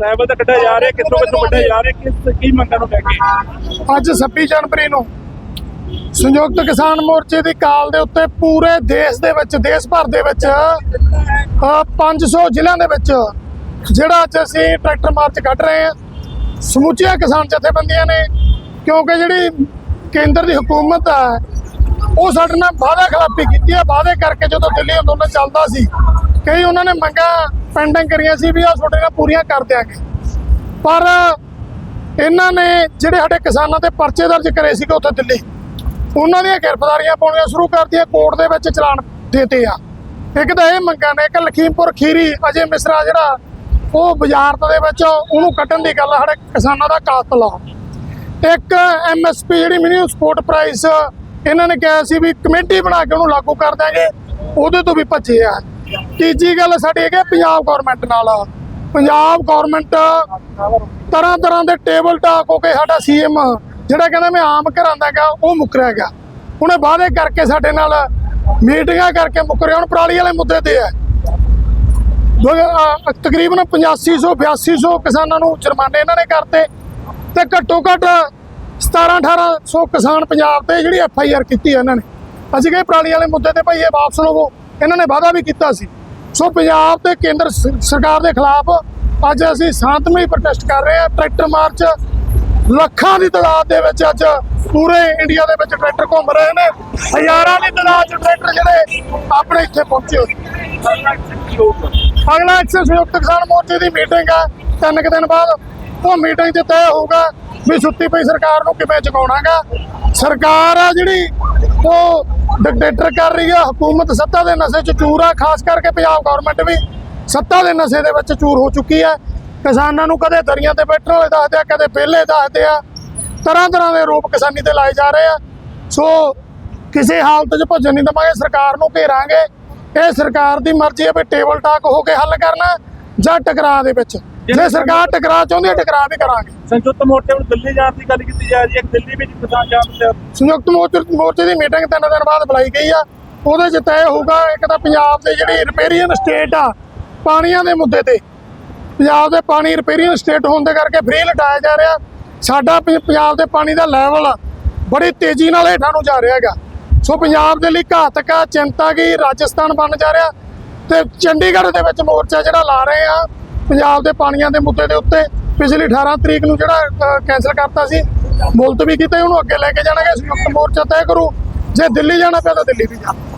Level ਤੇ ਕੱਢਿਆ ਜਾ ਰਿਹਾ, ਕਿੱਥੋਂ ਕਿੱਥੋਂ ਕੱਢਿਆ ਜਾ ਰਿਹਾ, ਕਿਸ ਕੀ ਮੰਗਾਂ ਨੂੰ ਲੈ ਕੇ? ਅੱਜ 26 ਜਨਵਰੀ ਨੂੰ ਸੰਯੁਕਤ ਕਿਸਾਨ ਮੋਰਚੇ ਦੀ ਕਾਲ ਦੇ ਉੱਤੇ ਪੂਰੇ ਦੇਸ਼ ਦੇ ਵਿੱਚ, ਦੇਸ਼ ਭਰ ਦੇ ਵਿੱਚ 500 ਜ਼ਿਲ੍ਹਿਆਂ ਦੇ ਵਿੱਚ ਜਿਹੜਾ ਅੱਜ ਅਸੀਂ ਟਰੈਕਟਰ ਮਾਰਚ ਕੱਢ ਰਹੇ ਹਾਂ, ਸਮੁੱਚੀਆਂ ਕਿਸਾਨ ਜਥੇਬੰਦੀਆਂ ਨੇ, ਕਿਉਂਕਿ ਜਿਹੜੀ ਕੇਂਦਰ ਦੀ ਹਕੂਮਤ ਹੈ, ਉਹ ਸਾਡੇ ਨਾਲ ਵਾਅਦਾ ਖਿਲਾਫੀ ਕੀਤੀ ਹੈ, ਵਾਅਦੇ ਕਰਕੇ ਜਦੋਂ ਦਿੱਲੀ ਅੰਦੋਲਨ ਚੱਲਦਾ ਸੀ, ਕਈ ਉਹਨਾਂ ਨੇ ਮੰਗਾਂ ਪੈਂਡਿੰਗ ਕਰੀਆਂ ਸੀ ਵੀ ਆ ਤੁਹਾਡੇ ਨਾਲ ਪੂਰੀਆਂ ਕਰ ਦਿਆਂਗੇ। ਪਰ ਇਹਨਾਂ ਨੇ ਜਿਹੜੇ ਸਾਡੇ ਕਿਸਾਨਾਂ ਤੇ ਪਰਚੇ ਦਰਜ ਕਰੇ ਸੀਗੇ ਉੱਥੇ ਦਿੱਲੀ ਉਹਨਾਂ ਦੀਆਂ ਗ੍ਰਿਫਤਾਰੀਆਂ ਪਾਉਣੀਆਂ ਸ਼ੁਰੂ ਕਰਤੀਆਂ ਕੋਰਟ ਦੇ ਵਿੱਚ ਚਲਾਨ ਦੇਤੇ ਆ ਇੱਕ ਤਾਂ ਇਹ ਮੰਗਾਂ ਨੇ ਇੱਕ ਲਖੀਮਪੁਰ ਖੀਰੀ ਅਜੇ ਮਿਸਰਾ ਜਿਹੜਾ ਉਹ ਵਜ਼ਾਰਤ ਦੇ ਵਿੱਚ ਉਹਨੂੰ ਕੱਢਣ ਦੀ ਗੱਲ ਆ, ਸਾਡੇ ਕਿਸਾਨਾਂ ਦਾ ਕਾਤਲ ਆ। ਇੱਕ ਐਮਐਸਪੀ ਜਿਹੜੀ ਮਿਨੀਮਮ ਸਪੋਰਟ ਪ੍ਰਾਈਸ ਇਹਨਾਂ ਨੇ ਕਿਹਾ ਸੀ ਵੀ ਕਮੇਟੀ ਬਣਾ ਕੇ ਉਹਨੂੰ ਲਾਗੂ ਕਰ ਦਾਂਗੇ ਉਹਦੇ ਤੋਂ ਵੀ ਭੱਜੇ ਆ। ਤੀਜੀ ਗੱਲ ਸਾਡੀ ਹੈਗੀ ਪੰਜਾਬ ਗਵਰਨਮੈਂਟ ਨਾਲ। ਪੰਜਾਬ ਗਵਰਨਮੈਂਟ ਤਰ੍ਹਾਂ ਤਰ੍ਹਾਂ ਦੇ ਟੇਬਲ ਟਾਕ ਹੋ ਕੇ ਸਾਡਾ ਸੀਐਮ ਜਿਹੜਾ ਕਹਿੰਦਾ ਮੈਂ ਆਮ ਕਰਾਂਦਾ ਗਾ ਉਹ ਮੁੱਕਰਿਆ ਗਿਆ ਉਹਨੇ ਵਾਅਦੇ ਕਰਕੇ ਸਾਡੇ ਨਾਲ ਮੀਟਿੰਗਾਂ ਕਰਕੇ ਮੁੱਕਰਿਆ। ਹੁਣ ਪਰਾਲੀ ਵਾਲੇ ਮੁੱਦੇ ਤੇ ਹੈ। ਦੋ- ਅਹ, ਤਕਰੀਬਨ 8500 8200 ਕਿਸਾਨਾਂ ਨੂੰ ਜੁਰਮਾਨੇ ਇਹਨਾਂ ਨੇ ਕਰਤੇ ਤੇ ਘੱਟੋ ਘੱਟ 17 1800 ਕਿਸਾਨ ਪੰਜਾਬ ਤੇ ਜਿਹੜੀ ਐਫ ਆਈ ਆਰ ਕੀਤੀ ਹੈ ਇਹਨਾਂ ਨੇ। ਅਸੀਂ ਕਹੇ ਪਰਾਲੀ ਵਾਲੇ ਮੁੱਦੇ ਤੇ ਭਾਈ ਇਹ ਵਾਪਸ ਲਵੋ। ਇਹਨਾਂ ਨੇ ਵਾਅਦਾ ਵੀ ਕੀਤਾ ਸੀ। ਸੋ ਪੰਜਾਬ ਤੇ ਕੇਂਦਰ ਸਰਕਾਰ ਦੇ ਖਿਲਾਫ ਅੱਜ ਅਸੀਂ ਸ਼ਾਂਤਮਈ ਪ੍ਰੋਟੈਸਟ ਕਰ ਰਹੇ ਹਾਂ। ਟਰੈਕਟਰ ਮਾਰਚ, ਲੱਖਾਂ ਦੀ ਤਾਦਾਦ ਦੇ ਵਿੱਚ ਅੱਜ ਪੂਰੇ ਇੰਡੀਆ ਦੇ ਵਿੱਚ ਟਰੈਕਟਰ ਘੁੰਮ ਰਹੇ ਨੇ। ਹਜ਼ਾਰਾਂ ਦੀ ਤਾਦਾਦ ਚ ਟਰੈਕਟਰ ਜਿਹੜੇ ਆਪਣੇ ਇੱਥੇ ਪਹੁੰਚੇ ਹੋਏ ਅਗਲਾ ਐਕਸ਼ਨ ਸੰਯੁਕਤ ਕਿਸਾਨ ਮੋਰਚੇ ਦੀ ਮੀਟਿੰਗ ਹੈ ਤਿੰਨ ਕੁ ਦਿਨ ਬਾਅਦ ਉਹ ਮੀਟਿੰਗ 'ਚ ਤੈਅ ਹੋਊਗਾ ਵੀ ਸੁੱਤੀ ਪਈ ਸਰਕਾਰ ਨੂੰ ਕਿਵੇਂ ਚੁਕਾਉਣਾਗਾ। ਸਰਕਾਰ ਆ ਜਿਹੜੀ ਉਹ ਡਿਕਟੇਟਰ ਕਰ ਰਹੀ ਆ, ਹਕੂਮਤ ਸੱਤਾ ਦੇ ਨਸ਼ੇ 'ਚ ਚੂਰ ਆ, ਖਾਸ ਕਰਕੇ ਪੰਜਾਬ ਗਵਰਨਮੈਂਟ ਵੀ ਸੱਤਾ ਦੇ ਨਸ਼ੇ ਦੇ ਵਿੱਚ ਚੂਰ ਹੋ ਚੁੱਕੀ ਹੈ ਕਿਸਾਨਾਂ ਨੂੰ ਕਦੇ ਦਰੀਆਂ ਤੇ ਬੈਠਣ ਵਾਲੇ ਦੱਸਦੇ ਆ, ਕਦੇ ਵਿਹਲੇ ਦੱਸਦੇ ਆ। ਤਰ੍ਹਾਂ ਤਰ੍ਹਾਂ ਦੇ ਰੂਪ ਕਿਸਾਨੀ ਤੇ ਲਾਏ ਜਾ ਰਹੇ ਆ। ਸੋ ਕਿਸੇ ਹਾਲਤ 'ਚ ਭੱਜਣ ਨਹੀਂ ਦਵਾਂਗੇ, ਸਰਕਾਰ ਨੂੰ ਘੇਰਾਂਗੇ। ਇਹ ਸਰਕਾਰ ਦੀ ਮਰਜ਼ੀ ਹੈ ਵੀ ਟੇਬਲ ਟਾਕ ਹੋ ਕੇ ਹੱਲ ਕਰਨਾ ਜਾਂ ਟਕਰਾਅ ਦੇ ਵਿੱਚ। ਜੇ ਸਰਕਾਰ ਟਕਰਾਅ ਚਾਹੁੰਦੀ ਹੈ ਟਕਰਾਅ ਵੀ ਕਰਾਂਗੇ। ਸੰਯੁਕਤ ਮੋਰਚੇ ਨੂੰ ਦਿੱਲੀ ਜਾਣ ਦੀ ਗੱਲ ਕੀਤੀ ਜਾ ਰਹੀ ਹੈ ਦਿੱਲੀ ਵਿੱਚ ਕਿਸਾਨ ਜਾਣ ਸੰਯੁਕਤ ਮੋਰਚੇ ਮੋਰਚੇ ਦੀ ਮੀਟਿੰਗ ਤਿੰਨ ਦਿਨ ਬਾਅਦ ਬੁਲਾਈ ਗਈ ਆ। ਉਹਦੇ 'ਚ ਤੈਅ ਹੋਊਗਾ ਇੱਕ ਤਾਂ ਪੰਜਾਬ ਦੇ ਜਿਹੜੀ ਰਿਪੇਰੀਅਨ ਸਟੇਟ ਆ ਪਾਣੀਆਂ ਦੇ ਮੁੱਦੇ ਤੇ। ਪੰਜਾਬ ਦੇ ਪਾਣੀ ਰਿਪੇਰੀਅਨ ਸਟੇਟ ਹੋਣ ਦੇ ਕਰਕੇ ਫ੍ਰੀ ਲਟਾਇਆ ਜਾ ਰਿਹਾ। ਸਾਡਾ ਪੰਜਾਬ ਦੇ ਪਾਣੀ ਦਾ ਲੈਵਲ ਬੜੀ ਤੇਜ਼ੀ ਨਾਲ ਹੇਠਾਂ ਨੂੰ ਜਾ ਰਿਹਾ ਹੈਗਾ। ਸੋ ਪੰਜਾਬ ਦੇ ਲਈ ਘਾਤਕ ਆ ਚਿੰਤਾ ਕੀ ਰਾਜਸਥਾਨ ਬਣ ਜਾ ਰਿਹਾ। ਤੇ ਚੰਡੀਗੜ੍ਹ ਦੇ ਵਿੱਚ ਮੋਰਚਾ ਜਿਹੜਾ ਲਾ ਰਹੇ ਆ ਪੰਜਾਬ ਦੇ ਪਾਣੀਆਂ ਦੇ ਮੁੱਦੇ ਦੇ ਉੱਤੇ ਪਿਛਲੀ 18 ਤਰੀਕ ਨੂੰ ਜਿਹੜਾ ਕੈਂਸਲ ਕਰਤਾ ਸੀ ਮੁਲਤਵੀ ਕੀਤਾ ਸੀ, ਉਹਨੂੰ ਅੱਗੇ ਲੈ ਕੇ ਜਾਣਾਗੇ ਸੰਯੁਕਤ ਮੋਰਚਾ ਤੈਅ ਕਰੂ ਜੇ ਦਿੱਲੀ ਜਾਣਾ ਪਿਆ ਤਾਂ ਦਿੱਲੀ ਵੀ ਜਾਣਾ